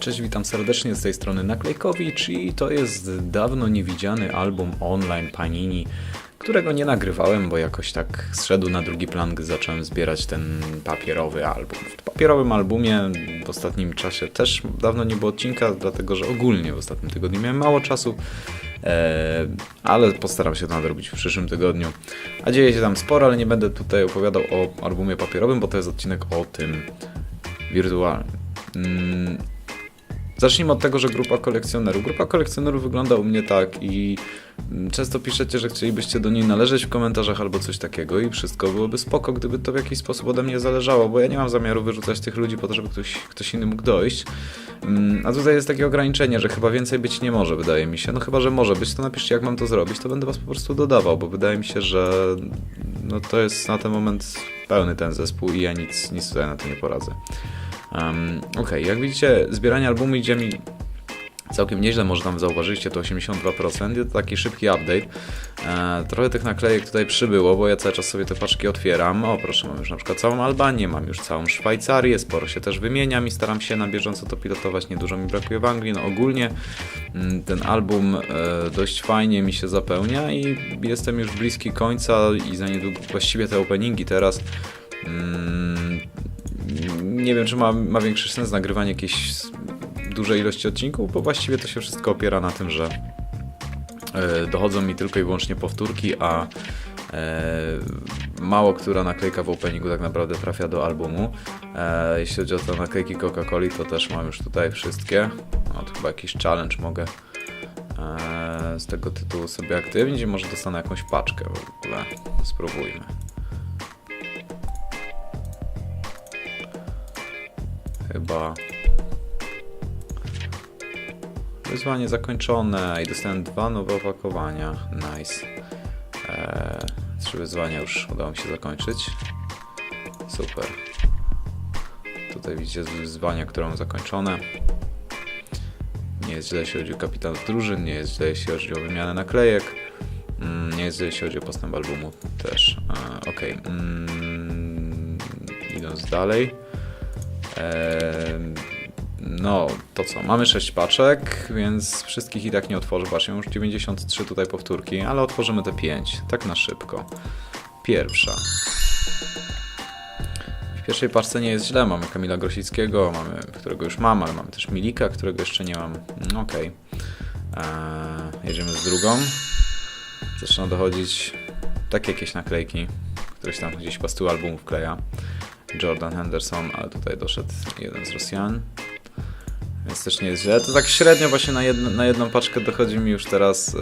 Cześć, witam serdecznie z tej strony Naklejkowicz i to jest dawno niewidziany album online Panini, którego nie nagrywałem, bo jakoś tak zszedł na drugi plan, gdy zacząłem zbierać ten papierowy album. W papierowym albumie w ostatnim czasie też dawno nie było odcinka, dlatego że ogólnie w ostatnim tygodniu miałem mało czasu, e, ale postaram się to nadrobić w przyszłym tygodniu. A dzieje się tam sporo, ale nie będę tutaj opowiadał o albumie papierowym, bo to jest odcinek o tym wirtualnym. Zacznijmy od tego, że grupa kolekcjonerów. Grupa kolekcjonerów wygląda u mnie tak i mm, często piszecie, że chcielibyście do niej należeć w komentarzach albo coś takiego i wszystko byłoby spoko, gdyby to w jakiś sposób ode mnie zależało, bo ja nie mam zamiaru wyrzucać tych ludzi po to, żeby ktoś, ktoś inny mógł dojść. Mm, A tutaj jest takie ograniczenie, że chyba więcej być nie może, wydaje mi się. No chyba, że może być, to napiszcie jak mam to zrobić, to będę was po prostu dodawał, bo wydaje mi się, że no to jest na ten moment pełny ten zespół i ja nic, nic tutaj na to nie poradzę. Um, Okej, jak widzicie, zbieranie albumu idzie mi całkiem nieźle, może tam zauważyliście, to 82%, to taki szybki update. E, trochę tych naklejek tutaj przybyło, bo ja cały czas sobie te paczki otwieram. O, proszę, mam już na przykład całą Albanię, mam już całą Szwajcarię, sporo się też wymieniam i staram się na bieżąco to pilotować, niedużo mi brakuje w Anglii. No ogólnie mm, ten album e, dość fajnie mi się zapełnia i jestem już bliski końca i za niedługo właściwie te openingi teraz mm, nie wiem, czy ma, ma większy sens nagrywanie jakiejś dużej ilości odcinków, bo właściwie to się wszystko opiera na tym, że e, dochodzą mi tylko i wyłącznie powtórki, a e, mało która naklejka w openingu tak naprawdę trafia do albumu. E, jeśli chodzi o te naklejki Coca-Coli, to też mam już tutaj wszystkie. No, to chyba jakiś challenge mogę z tego tytułu sobie aktywnić i może dostanę jakąś paczkę w ogóle. Spróbujmy. Chyba. Wyzwanie zakończone i dostałem dwa nowe opakowania. Nice. Eee, trzy wyzwania już udało mi się zakończyć. Super. Tutaj widzicie wyzwania, które mam zakończone. Nie jest źle, jeśli chodzi o kapitanów drużyn, nie jest źle, jeśli chodzi o wymianę naklejek. Mm, nie jest źle, jeśli chodzi o postęp albumu też. Eee, Okej. Mm, idąc dalej. No, to co? Mamy 6 paczek, więc wszystkich i tak nie otworzę. Właśnie już 93 tutaj powtórki, ale otworzymy te 5, tak na szybko. Pierwsza. W pierwszej paczce nie jest źle. Mamy Kamila Grosickiego, mamy, którego już mam, ale mamy też Milika, którego jeszcze nie mam. Mm, Okej. Eee, jedziemy z drugą. Zaczyna dochodzić takie jakieś naklejki, się tam gdzieś tyłu albumu wkleja. Jordan Henderson, ale tutaj doszedł jeden z Rosjan. Więc też nie jest źle. To tak średnio właśnie na, jedno, na jedną paczkę dochodzi mi już teraz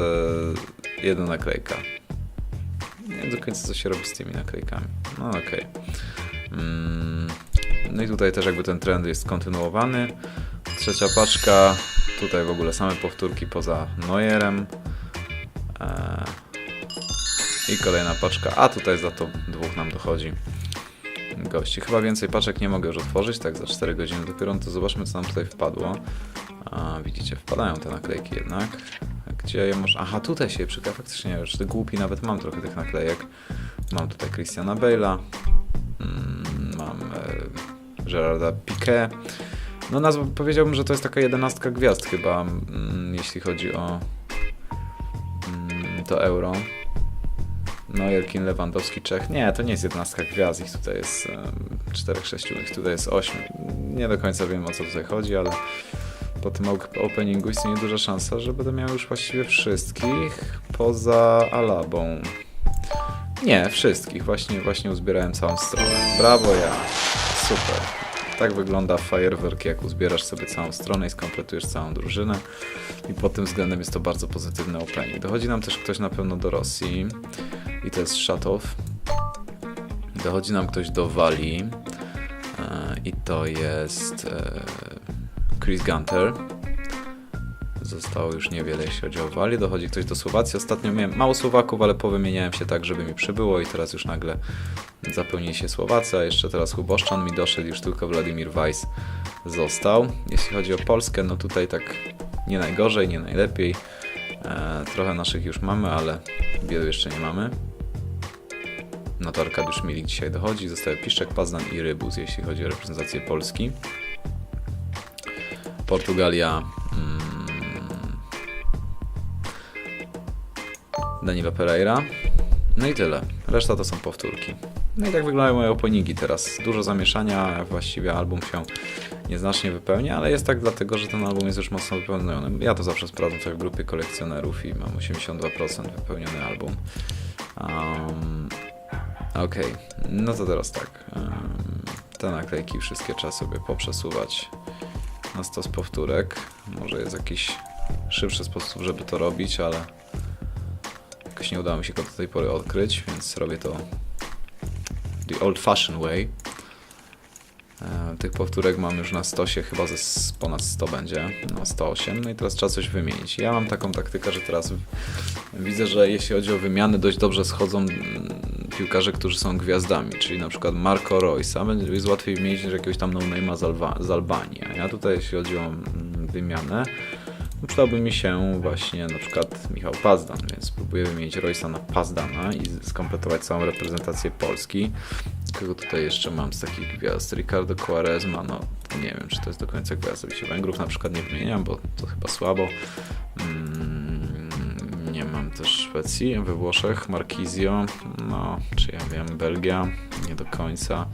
e, jedna naklejka. Nie wiem do końca co się robi z tymi naklejkami. No okej. Mm, no i tutaj też jakby ten trend jest kontynuowany. Trzecia paczka. Tutaj w ogóle same powtórki poza Neuerem. E, I kolejna paczka. A tutaj za to dwóch nam dochodzi gości. Chyba więcej paczek nie mogę już otworzyć, tak za 4 godziny dopiero, no to zobaczmy co nam tutaj wpadło. A, widzicie, wpadają te naklejki jednak. Gdzie je może... Aha, tutaj się przyka, faktycznie ty głupi, nawet mam trochę tych naklejek. Mam tutaj Christiana Bale'a, mm, mam e, Gerarda Piqué. No nazwa, powiedziałbym, że to jest taka jedenastka gwiazd chyba, mm, jeśli chodzi o mm, to euro. No, Jelkin, Lewandowski, Czech. Nie, to nie jest jedenastka gwiazd, ich tutaj jest um, 4-6, ich tutaj jest 8. Nie do końca wiem o co tutaj chodzi, ale po tym op- openingu istnieje duża szansa, że będę miał już właściwie wszystkich poza Alabą. Nie, wszystkich. Właśnie, właśnie uzbierałem całą stronę. Brawo ja. Super. Tak wygląda fajerwerk, jak uzbierasz sobie całą stronę i skompletujesz całą drużynę. I pod tym względem jest to bardzo pozytywny opening. Dochodzi nam też ktoś na pewno do Rosji i to jest Szatow. Dochodzi nam ktoś do Walii e, i to jest e, Chris Gunter. Zostało już niewiele, jeśli chodzi o Walię. Dochodzi ktoś do Słowacji. Ostatnio miałem mało Słowaków, ale powymieniałem się tak, żeby mi przybyło i teraz już nagle zapełni się Słowacja. Jeszcze teraz Huboszczan mi doszedł, już tylko Wladimir Weiss został. Jeśli chodzi o Polskę, no tutaj tak nie najgorzej, nie najlepiej. E, trochę naszych już mamy, ale wielu jeszcze nie mamy. No to Arkadiusz Milik dzisiaj dochodzi. Zostaje Piszczek, Pazdan i Rybus, jeśli chodzi o reprezentację Polski. Portugalia. Mm, Danilo Pereira. No i tyle. Reszta to są powtórki. No i tak wyglądają moje openingi teraz. Dużo zamieszania, właściwie album się nieznacznie wypełnia, ale jest tak dlatego, że ten album jest już mocno wypełniony. Ja to zawsze sprawdzam sobie w grupie kolekcjonerów i mam 82% wypełniony album. Um, Okej, no to teraz tak. Te naklejki wszystkie trzeba sobie poprzesuwać na stos powtórek. Może jest jakiś szybszy sposób, żeby to robić, ale jakoś nie udało mi się go do tej pory odkryć, więc robię to the old fashioned way. E, Tych powtórek mam już na stosie, chyba ze ponad 100 będzie, no 108, no i teraz trzeba coś wymienić. Ja mam taką taktykę, że teraz widzę, że jeśli chodzi o wymiany, dość dobrze schodzą piłkarze, którzy są gwiazdami, czyli na przykład Marco Roysa, jest łatwiej wymienić niż jakiegoś tam no-name'a z, Alba- z Albanii, a ja tutaj jeśli chodzi o mm, wymianę, no przydałby mi się właśnie na przykład Michał Pazdan, więc spróbuję wymienić Roysa na Pazdana i skompletować całą reprezentację Polski. Kogo tutaj jeszcze mam z takich gwiazd? Ricardo Quaresma, no nie wiem, czy to jest do końca gwiazda. Węgrów na przykład nie wymieniam, bo to chyba słabo. Mm, nie mam też Szwecji, we Włoszech Marquizio, no, czy ja wiem, Belgia, nie do końca.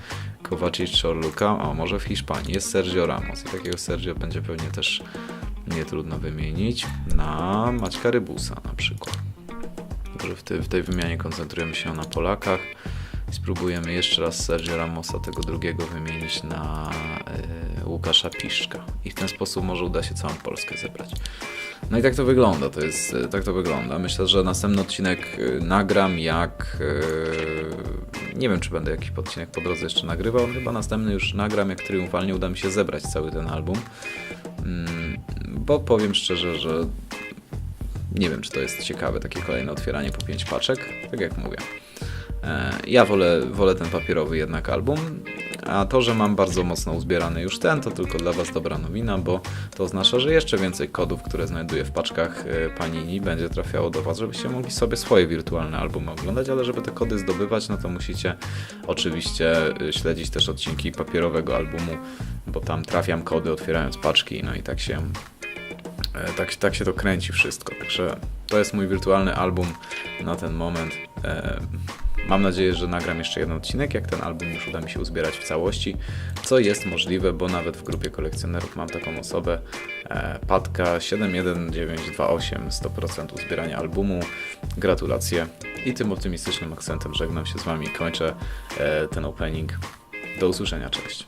Kowacic czy Orluka, o, może w Hiszpanii jest Sergio Ramos i takiego Sergio będzie pewnie też nie trudno wymienić na Maćka Rybusa na przykład. Także w, tej- w tej wymianie koncentrujemy się na Polakach. I Spróbujemy jeszcze raz Sergio Ramosa, tego drugiego, wymienić na y, Łukasza Piszczka. I w ten sposób może uda się całą Polskę zebrać. No i tak to wygląda, to jest, y, tak to wygląda. Myślę, że następny odcinek y, nagram jak... y, nie wiem, czy będę jakiś odcinek po drodze jeszcze nagrywał, chyba następny już nagram, jak triumfalnie uda mi się zebrać cały ten album. Mm, Bo powiem szczerze, że nie wiem, czy to jest ciekawe, takie kolejne otwieranie po pięć paczek. Tak jak mówię. E, Ja wolę, wolę ten papierowy jednak album, a to, że mam bardzo mocno uzbierany już ten, to tylko dla Was dobra nowina, bo to oznacza, że jeszcze więcej kodów, które znajduję w paczkach e, Panini będzie trafiało do Was, żebyście mogli sobie swoje wirtualne albumy oglądać, ale żeby te kody zdobywać, no to musicie oczywiście e, śledzić też odcinki papierowego albumu, bo tam trafiam kody otwierając paczki, no i tak się E, tak, tak się to kręci wszystko. Także to jest mój wirtualny album na ten moment. Mam nadzieję, że nagram jeszcze jeden odcinek, jak ten album już uda mi się uzbierać w całości, co jest możliwe, bo nawet w grupie kolekcjonerów mam taką osobę, e, Patka 71928, 100% uzbierania albumu. Gratulacje. I tym optymistycznym akcentem żegnam się z Wami, kończę e, ten opening. Do usłyszenia, cześć.